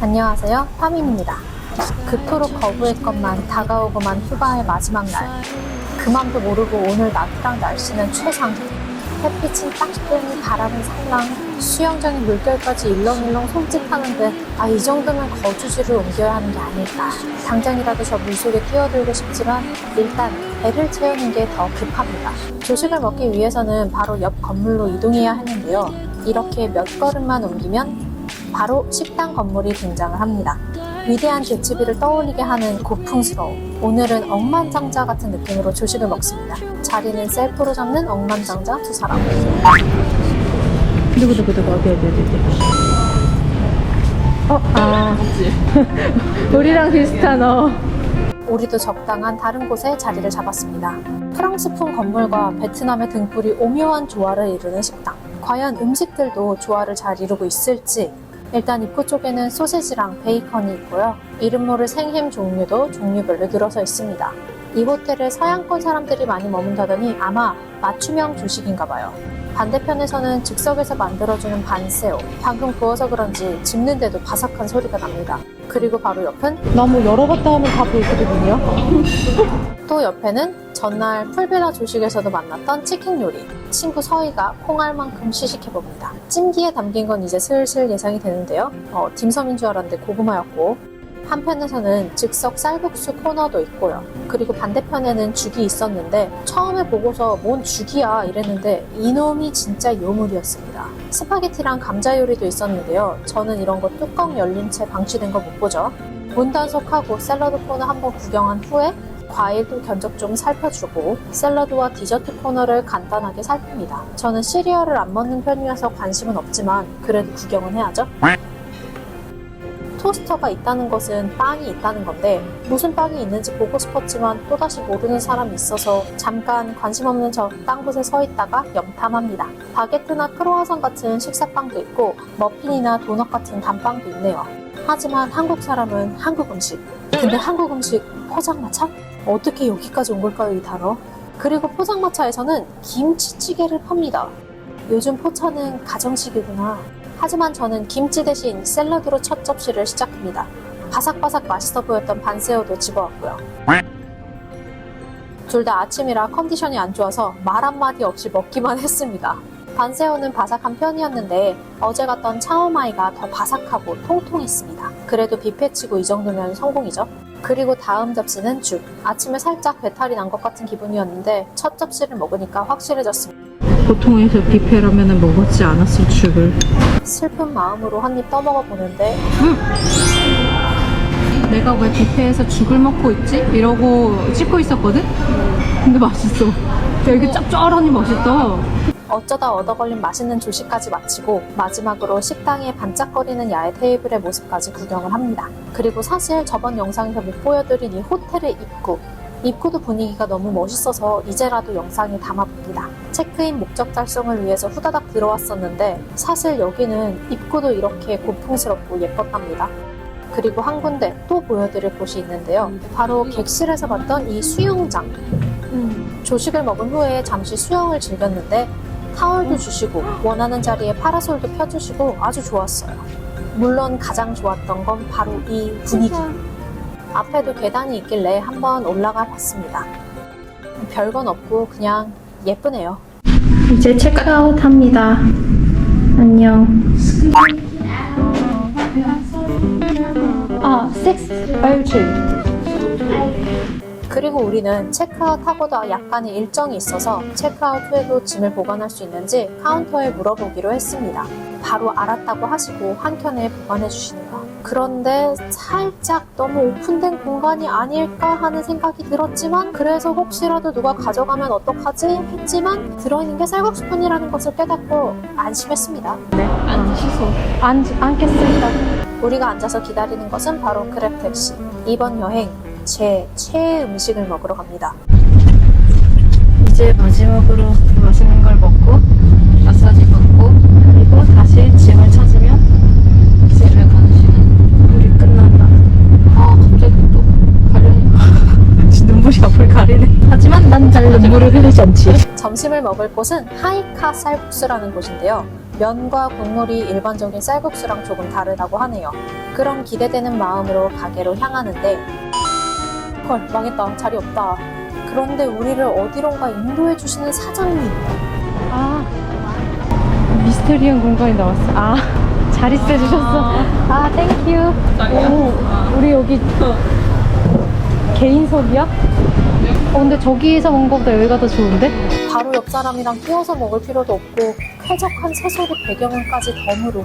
안녕하세요. 파민입니다. 그토록 거부했건만 다가오고만 휴가의 마지막 날. 그 맘도 모르고 오늘 나트랑 날씨는 최상. 햇빛은 딱 뜨니 바람은 살랑. 수영장의 물결까지 일렁일렁 손짓하는데 아 이 정도면 거주지를 옮겨야 하는 게 아닐까. 당장이라도 저 물속에 뛰어들고 싶지만 일단 배를 채우는 게 더 급합니다. 조식을 먹기 위해서는 바로 옆 건물로 이동해야 했는데요. 이렇게 몇 걸음만 옮기면 바로 식당 건물이 등장을 합니다. 위대한 대치비를 떠올리게 하는 고풍스러움. 오늘은 억만장자 같은 느낌으로 조식을 먹습니다. 자리는 셀프로 잡는 억만장자 두 사람. 두구두구두구 어디 어디 어디 어디 어? 아 우리랑 비슷한 어 우리도 적당한 다른 곳에 자리를 잡았습니다. 프랑스풍 건물과 베트남의 등불이 오묘한 조화를 이루는 식당. 과연 음식들도 조화를 잘 이루고 있을지 일단 입구 쪽에는 소세지랑 베이컨이 있고요. 이름 모를 생햄 종류도 종류별로 늘어서 있습니다. 이 호텔에 서양권 사람들이 많이 머문다더니 아마 맞춤형 조식인가 봐요. 반대편에서는 즉석에서 만들어주는 반새우. 방금 구워서 그런지 집는데도 바삭한 소리가 납니다. 그리고 바로 옆은 너무 열어봤다 하면 다 보이거든요 또 옆에는 전날 풀빌라 조식에서도 만났던 치킨 요리. 친구 서희가 콩알만큼 시식해봅니다. 찜기에 담긴 건 이제 슬슬 예상이 되는데요. 어, 딤섬인 줄 알았는데 고구마였고. 한편에서는 즉석 쌀국수 코너도 있고요. 그리고 반대편에는 죽이 있었는데 처음에 보고서 뭔 죽이야 이랬는데 이놈이 진짜 요물이었습니다. 스파게티랑 감자 요리도 있었는데요. 저는 이런 거 뚜껑 열린 채 방치된 거 못 보죠. 문단속하고 샐러드 코너 한번 구경한 후에 과일도 견적 좀 살펴주고 샐러드와 디저트 코너를 간단하게 살핍니다. 저는 시리얼을 안 먹는 편이어서 관심은 없지만 그래도 구경은 해야죠. 토스터가 있다는 것은 빵이 있다는 건데 무슨 빵이 있는지 보고 싶었지만 또다시 모르는 사람이 있어서 잠깐 관심 없는 저 딴 곳에 서 있다가 염탐합니다. 바게트나 크로와상 같은 식사빵도 있고 머핀이나 도넛 같은 단빵도 있네요. 하지만 한국 사람은 한국 음식. 근데 한국 음식 포장마차? 어떻게 여기까지 온 걸까요, 이 단어? 그리고 포장마차에서는 김치찌개를 팝니다. 요즘 포차는 가정식이구나. 하지만 저는 김치 대신 샐러드로 첫 접시를 시작합니다. 바삭바삭 맛있어 보였던 반새우도 집어왔고요. 둘 다 아침이라 컨디션이 안 좋아서 말 한마디 없이 먹기만 했습니다. 반새우는 바삭한 편이었는데 어제 갔던 차오마이가 더 바삭하고 통통했습니다. 그래도 뷔페치고 이 정도면 성공이죠. 그리고 다음 접시는 죽. 아침에 살짝 배탈이 난 것 같은 기분이었는데 첫 접시를 먹으니까 확실해졌습니다. 보통에서 뷔페라면 먹었지 않았을 죽을 슬픈 마음으로 한 입 떠먹어 보는데 내가 왜 뷔페에서 죽을 먹고 있지? 이러고 씹고 있었거든? 근데 맛있어 야 이게 짭짤하니 맛있다 어쩌다 얻어 걸린 맛있는 조식까지 마치고 마지막으로 식당의 반짝거리는 야외 테이블의 모습까지 구경을 합니다. 그리고 사실 저번 영상에서 못 보여드린 이 호텔의 입구 입구도 분위기가 너무 멋있어서 이제라도 영상에 담아봅니다. 체크인 목적 달성을 위해서 후다닥 들어왔었는데 사실 여기는 입구도 이렇게 고풍스럽고 예뻤답니다. 그리고 한 군데 또 보여드릴 곳이 있는데요. 바로 객실에서 봤던 이 수영장. 음, 조식을 먹은 후에 잠시 수영을 즐겼는데 타월도 주시고 원하는 자리에 파라솔도 펴주시고 아주 좋았어요. 물론 가장 좋았던 건 바로 이 분위기. 앞에도 계단이 있길래 한번 올라가 봤습니다. 별건 없고 그냥 예쁘네요. 이제 체크아웃 합니다. 안녕. 아, 657. 그리고 우리는 체크아웃하고도 약간의 일정이 있어서 체크아웃 후에도 짐을 보관할 수 있는지 카운터에 물어보기로 했습니다. 바로 알았다고 하시고 한켠에 보관해 주시네요. 그런데 살짝 너무 오픈된 공간이 아닐까 하는 생각이 들었지만 그래서 혹시라도 누가 가져가면 어떡하지 했지만 들어있는 게 쌀국수뿐이라는 것을 깨닫고 안심했습니다. 안, 앉겠습니다 우리가 앉아서 기다리는 것은 바로 그랩 택시. 이번 여행 제 최애 음식을 먹으러 갑니다. 이제 마지막으로 맛있는 걸 먹고 마사지 받고 그리고 다시 짐을 찾으면 집에 가는 시간 우리 끝난다 아 갑자기 또 가려니 눈물이 앞을 가리네 하지만 난 잘 눈물을 흘리지 않지 점심을 먹을 곳은 하이카 쌀국수라는 곳인데요. 면과 국물이 일반적인 쌀국수랑 조금 다르다고 하네요. 그럼 기대되는 마음으로 가게로 향하는데 헐 망했다 자리 없다. 그런데 우리를 어디론가 인도해 주시는 사장님. 아 미스테리한 공간이 나왔어. 아 자릿세 주셨어. 아 땡큐. 오 우리 여기 개인석이야? 어 근데 저기에서 먹는 것보다 여기가 더 좋은데? 바로 옆 사람이랑 끼워서 먹을 필요도 없고 쾌적한 새소리 배경음까지 덤으로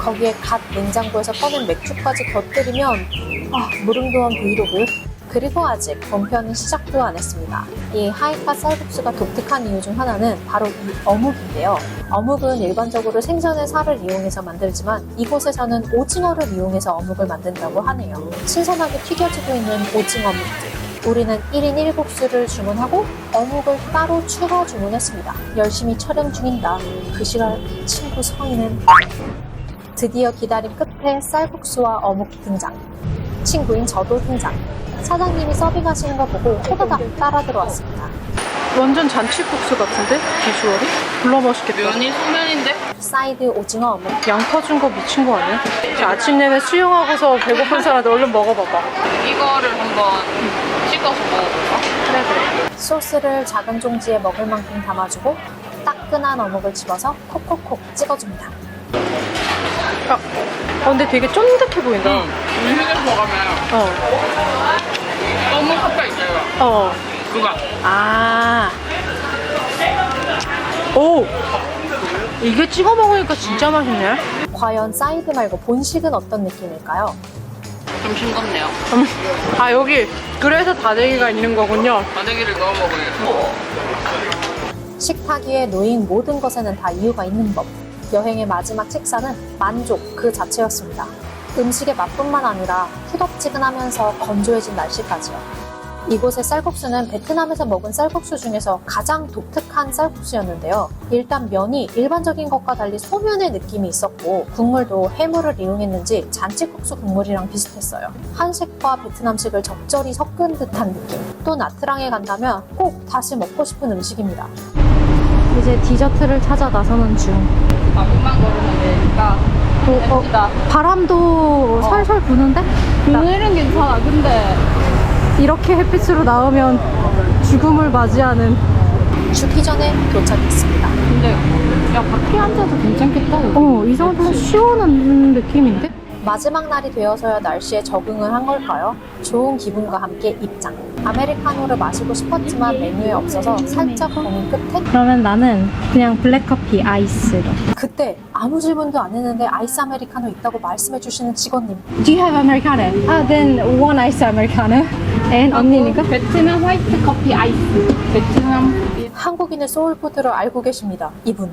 거기에 갓 냉장고에서 꺼낸 맥주까지 곁들이면 아 무릉도원 브이로그 그리고 아직 본편은 시작도 안 했습니다. 이 하이파 쌀국수가 독특한 이유 중 하나는 바로 이 어묵인데요. 어묵은 일반적으로 생선의 살을 이용해서 만들지만 이곳에서는 오징어를 이용해서 어묵을 만든다고 하네요. 신선하게 튀겨지고 있는 오징어 묵들. 우리는 1인 1국수를 주문하고 어묵을 따로 추가 주문했습니다. 열심히 촬영 중인다. 그 시간 친구 성인은 드디어 기다림 끝에 쌀국수와 어묵 등장. 친구인 저도 등장. 사장님이 서빙하시는 거 보고 호다닥 따라 들어왔습니다. 완전 잔치국수 같은데? 비주얼이? 졸라 맛있겠다. 면이 소면인데? 사이드 오징어 어묵, 양파 준 거 미친 거 아니야? 자, 아침 내내 수영하고서 배고픈 사람들 얼른 먹어봐봐. 이거를 한번 찍어서 먹어볼까? 그래 그래. 소스를 작은 종지에 먹을 만큼 담아주고 따끈한 어묵을 집어서 콕콕콕 찍어줍니다. 아, 어, 근데 되게 쫀득해 보인다. 응. 음식에서 가면 어, 너무 섞여 있어요. 어. 그거. 아. 오! 이게 찍어 먹으니까 진짜 맛있네. 과연 사이드 말고 본식은 어떤 느낌일까요? 좀 싱겁네요. 아, 여기. 그래서 다대기가 있는 거군요. 바닥이를 넣어 먹어요. 식탁 위에 놓인 모든 것에는 다 이유가 있는 법. 여행의 마지막 식사는 만족 그 자체였습니다. 음식의 맛뿐만 아니라 후덥지근하면서 건조해진 날씨까지요. 이곳의 쌀국수는 베트남에서 먹은 쌀국수 중에서 가장 독특한 쌀국수였는데요. 일단 면이 일반적인 것과 달리 소면의 느낌이 있었고 국물도 해물을 이용했는지 잔치국수 국물이랑 비슷했어요. 한식과 베트남식을 적절히 섞은 듯한 느낌. 또 나트랑에 간다면 꼭 다시 먹고 싶은 음식입니다. 이제 디저트를 찾아 나서는 중. 나무만 걸으면 되니까. 어, 어. 바람도 살살 부는데? 오늘은 괜찮아. 근데 이렇게 햇빛으로 나오면 죽음을 맞이하는. 죽기 전에 도착했습니다. 근데 야 밖에 앉아도 괜찮겠다. 여기. 어, 이 정도면 시원한 느낌인데? 마지막 날이 되어서야 날씨에 적응을 한 걸까요? 좋은 기분과 함께 입장. 아메리카노를 마시고 싶었지만 메뉴에 없어서 살짝 고민 끝에 그러면 나는 그냥 블랙커피 아이스로. 그때 아무 질문도 안 했는데 아이스 아메리카노 있다고 말씀해 주시는 직원님. Do you have americano? Ah, then one ice americano. And 언니니까? 베트남 화이트 커피 아이스. 베트남 한국인의 소울푸드를 알고 계십니다. 이분.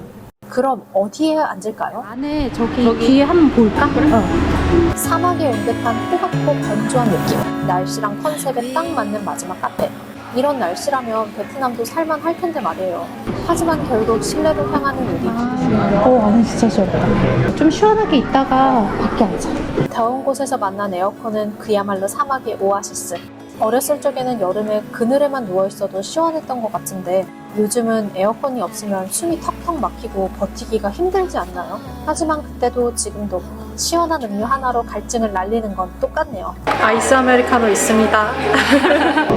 그럼 어디에 앉을까요? 안에 저기, 뒤에 한번 볼까? 어. 사막에 온 듯한 호박고 건조한 느낌. 날씨랑 컨셉에 딱 맞는 마지막 카페. 이런 날씨라면 베트남도 살만 할 텐데 말이에요. 하지만 결국 실내로 향하는 우리. 어, 안에 진짜 시원하다. 좀 시원하게 있다가 밖에 앉아. 더운 곳에서 만난 에어컨은 그야말로 사막의 오아시스. 어렸을 적에는 여름에 그늘에만 누워 있어도 시원했던 것 같은데 요즘은 에어컨이 없으면 숨이 턱턱 막히고 버티기가 힘들지 않나요? 하지만 그때도 지금도 시원한 음료 하나로 갈증을 날리는 건 똑같네요. 아이스 아메리카노 있습니다.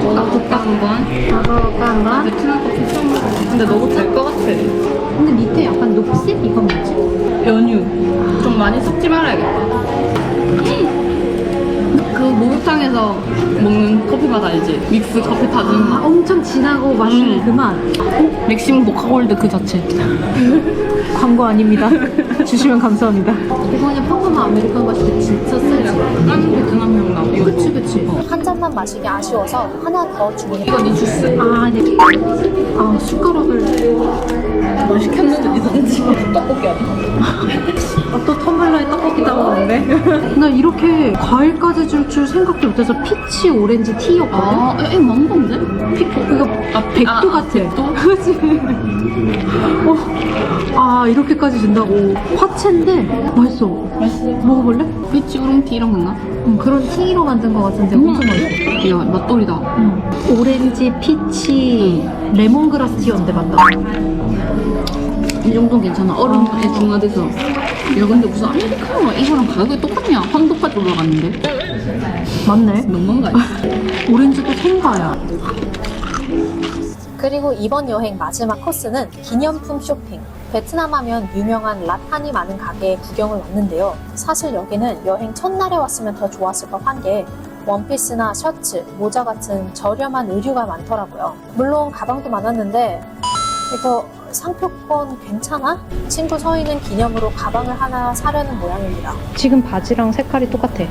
먹어볼까 한번? 먹어볼까 한번? 베트남 커피 처음 먹어. 근데 너무 될것 같아. 근데 밑에 약간 녹색? 이건 뭐지? 연유. 좀 많이 섞지 말아야겠다. 그 목욕탕에서 먹는 커피 맛 알지? 믹스 커피 타주는 아, 맛. 엄청 진하고 맛있는 음. 그 맛. 맥심 모카골드 그 자체. 광고 아닙니다. 주시면 감사합니다. 이번에 평범한 아메리카노 마실 때 진짜 세지. 약간 베트남 향 나. 이거 그치, 그치. 한 잔만 마시기 아쉬워서 하나 더 주문했다. 이거 네 주스. 아, 네. 아, 숟가락을. 뭐 시켰는데? 떡볶이 아니야? 아, 또 텀블러에 떡볶이 담아먹네. 나 이렇게 과일까지 줄 줄 생각도 못해서 피치 오렌지 티였거든? 아, 에, 망고인데? 피, 이거 아, 백도 아, 같아. 백도? 그치? 어, 아, 이렇게까지 준다고. 화채인데, 맛있어. 맛있어. 먹어볼래? 피치 우롱티 이런 건가? 응, 그런 티로 만든 것 같은데 엄청 맛있어. 이야, 맛돌이다. 응. 오렌지, 피치, 레몬그라스 티였는데 맞나? 이 정도는 괜찮아. 얼음에 중화돼서. 야, 근데 무슨 아메리카노 이거랑 가격이 똑같냐? 황도까지 올라갔는데? 맞네. 너무한 거 아니야? 오렌지도 생과야. 그리고 이번 여행 마지막 코스는 기념품 쇼핑. 베트남 하면 유명한 라탄이 많은 가게에 구경을 왔는데요. 사실 여기는 여행 첫날에 왔으면 더 좋았을 법한 게 원피스나 셔츠, 모자 같은 저렴한 의류가 많더라고요. 물론 가방도 많았는데 이거 상표권 괜찮아? 친구 서희는 기념으로 가방을 하나 사려는 모양입니다. 지금 바지랑 색깔이 똑같아.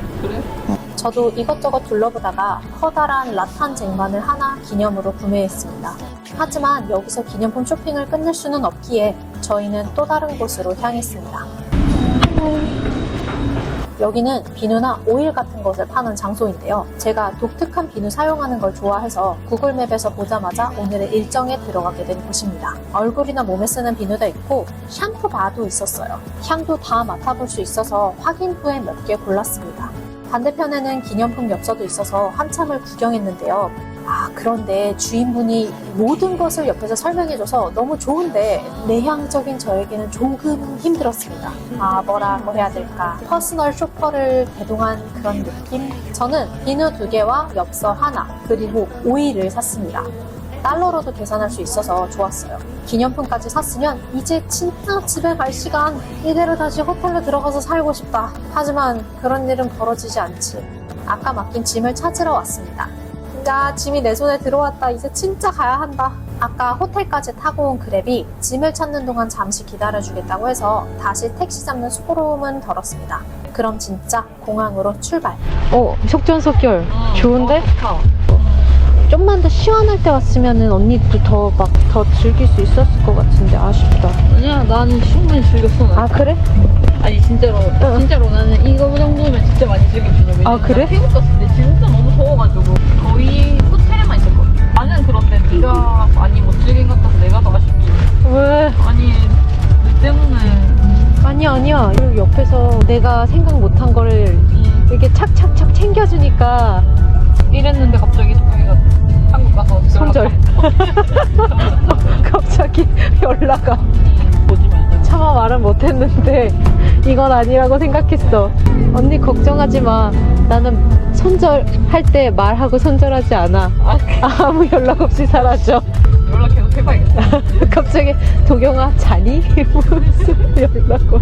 저도 이것저것 둘러보다가 커다란 라탄 쟁반을 하나 기념으로 구매했습니다. 하지만 여기서 기념품 쇼핑을 끝낼 수는 없기에 저희는 또 다른 곳으로 향했습니다. 여기는 비누나 오일 같은 것을 파는 장소인데요. 제가 독특한 비누 사용하는 걸 좋아해서 구글맵에서 보자마자 오늘의 일정에 들어가게 된 곳입니다. 얼굴이나 몸에 쓰는 비누도 있고 샴푸 바도 있었어요. 향도 다 맡아볼 수 있어서 확인 후에 몇 개 골랐습니다. 반대편에는 기념품 엽서도 있어서 한참을 구경했는데요. 아, 그런데 주인분이 모든 것을 옆에서 설명해줘서 너무 좋은데 내향적인 저에게는 조금 힘들었습니다. 아, 뭐라고 해야 될까. 퍼스널 쇼퍼를 대동한 그런 느낌? 저는 비누 두 개와 엽서 하나, 그리고 오일을 샀습니다. 달러로도 계산할 수 있어서 좋았어요. 기념품까지 샀으면 이제 진짜 집에 갈 시간. 이대로 다시 호텔로 들어가서 살고 싶다. 하지만 그런 일은 벌어지지 않지. 아까 맡긴 짐을 찾으러 왔습니다. 야, 짐이 내 손에 들어왔다. 이제 진짜 가야 한다. 아까 호텔까지 타고 온 그랩이 짐을 찾는 동안 잠시 기다려주겠다고 해서 다시 택시 잡는 수고로움은 덜었습니다. 그럼 진짜 공항으로 출발. 어, 속전속결. 좋은데? 어, 좀만 더 시원할 때 왔으면은 언니도 더 막 더 즐길 수 있었을 것 같은데 아쉽다. 아니야, 나는 충분히 즐겼어. 나. 아 그래? 아니, 진짜로. 진짜로 나는 이거 정도면 진짜 많이 즐긴 중이야. 아, 그래? 태국 갔을 때 진짜 너무 더워가지고 거의 호텔에만 있었거든. 나는 그런데 네가 많이 못 즐긴 것 같아서 내가 더 아쉽지. 왜? 아니, 너 때문에. 아니야 아니야. 그리고 옆에서 내가 생각 못한 거를 음, 이렇게 착착착 챙겨주니까 이랬는데 갑자기 소영이가 한국 가서 손절. 갑자기 연락 와. 보지 말자. 차마 말은 못했는데 이건 아니라고 생각했어. 언니 걱정하지 마. 나는 손절할 때 말하고 손절하지 않아. 아, 그 아무 연락 없이 사라져. 연락 계속 해봐야겠다. 갑자기 도경아 자니? 무슨 연락 와.